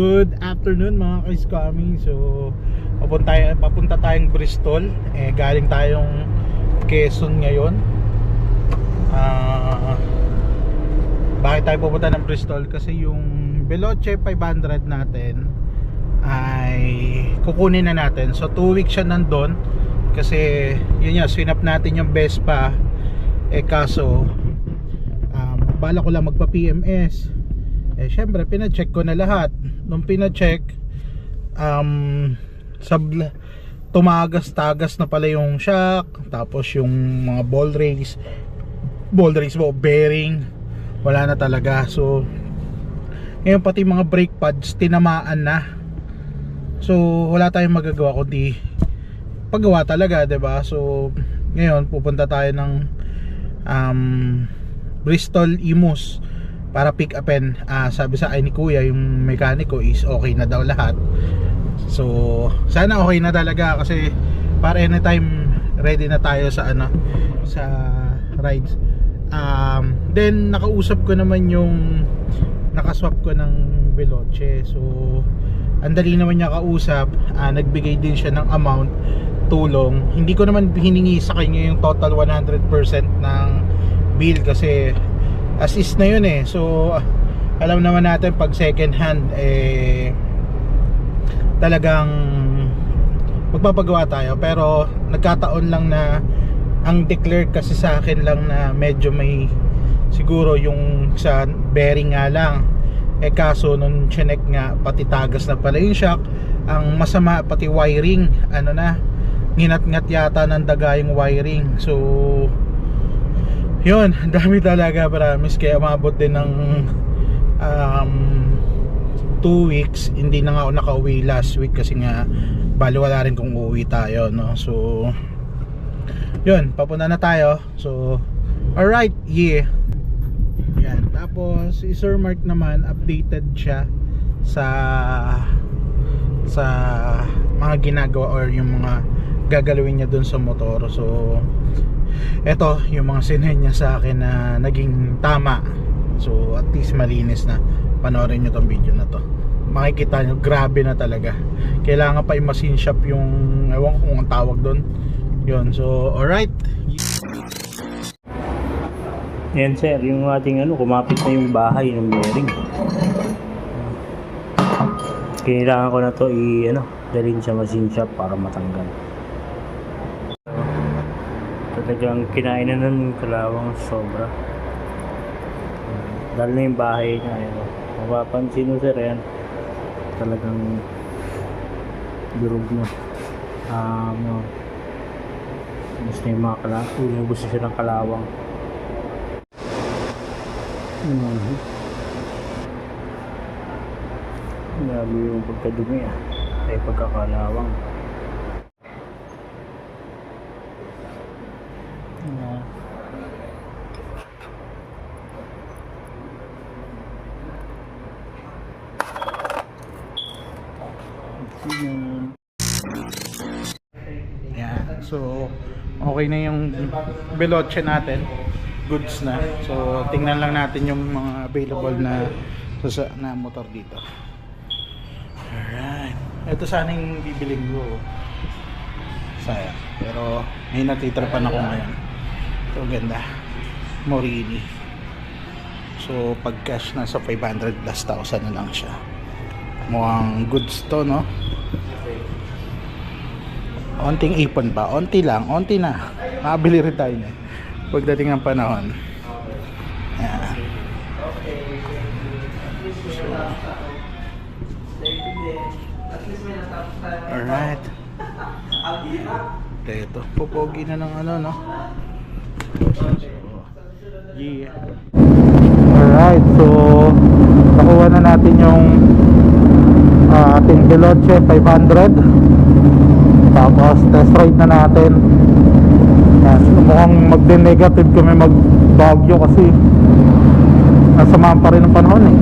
Good afternoon mga ka-scamming So, papunta, papunta tayong Bristol. Eh, Galing tayong Quezon ngayon. Ah, Bakit tayo pupunta ng Bristol? Kasi yung Veloce 500 natin Ay kukunin na natin. So 2 weeks siya nandun. Kasi yun nga, swinap natin yung Vespa. Eh kaso um, Bala ko lang magpa PMS eh syempre pina-check ko na lahat. Nung pina-check um sabla tumagas-tagas na pala yung shock tapos yung mga ball race ball race mo bearing wala na talaga. So ngayon pati mga brake pads tinamaan na. So wala tayong magagawa kundi paggawa talaga ba? So ngayon pupunta tayo ng um, Bristol Imus para pick upin Ah, sabi sa akin ni kuya yung mekaniko is okay na daw lahat. So sana okay na talaga kasi para anytime ready na tayo sa ano sa rides. Um, then nakausap ko naman yung nakaswap ko ng Veloce. So ang dali naman niya kausap ah, nagbigay din siya ng amount tulong. Hindi ko naman hiningi sa kanya yung total 100% ng bill kasi as is na yun eh. So alam naman natin pag second hand eh talagang magpapagawa tayo. Pero nagkataon lang na ang declare kasi sa akin lang na medyo may siguro yung sa bearing nga lang. Eh kaso nung chinek nga pati tagas na pala yung shock. Ang masama pati wiring ano na nginat-ngat yata ng daga yung wiring. So yun, dami talaga promise. Kaya umabot din ng um, 2 weeks hindi na nga ako nakauwi last week kasi nga bali wala rin kung uuwi tayo no? So yun, papunta na tayo. So alright, yeah. Yan, tapos si Sir Mark naman updated siya sa sa mga ginagawa or yung mga gagalawin niya dun sa motor. So eto yung mga sinend niya sa akin na naging tama. So at least malinis na. Panoorin nyo tong video na to. Makikita nyo grabe na talaga. Kailangan pa i-machine shop yung ewan kung ang tawag doon yun so alright. Yan sir, yung ating ano, kumapit na yung bahay ng bearing. Kailangan ko na to i ano, dalhin sa machine shop para matanggal. Talagang kinain na ng kalawang sobra. Dahil na yung bahay niya. Ayan. Mapapansin mo sir, yan. Talagang durog na. Um. Gusto na yung mga kalawang. Umubos na siya ng kalawang. Mhm. Grabe yung pagkadumi ah. Ay pagkakalawang. Ah. Yan. Yan. So, okay na yung Veloce natin. Goods na. So, tingnan lang natin yung mga available na sa na motor dito. Alright. Ito sana yung bibiling ko. Sayang. Pero, may natitrapan ako ngayon. Ito ganda. Morini. So, pag cash na sa 500 plus 1,000 na lang siya. Mukhang goods to, no? Onting ipon pa. Onti lang. Onti na. Makabili rin tayo na. Pagdating ng panahon. Yan. Alright. Ito. Pupogi na ng ano, no? Yeah. Alright. So, nakuha na natin yung ah, ating Veloce 500 tapos test ride na natin yan, mukhang magde-negative kami mag Baguio kasi nasamahan pa rin ang panahon eh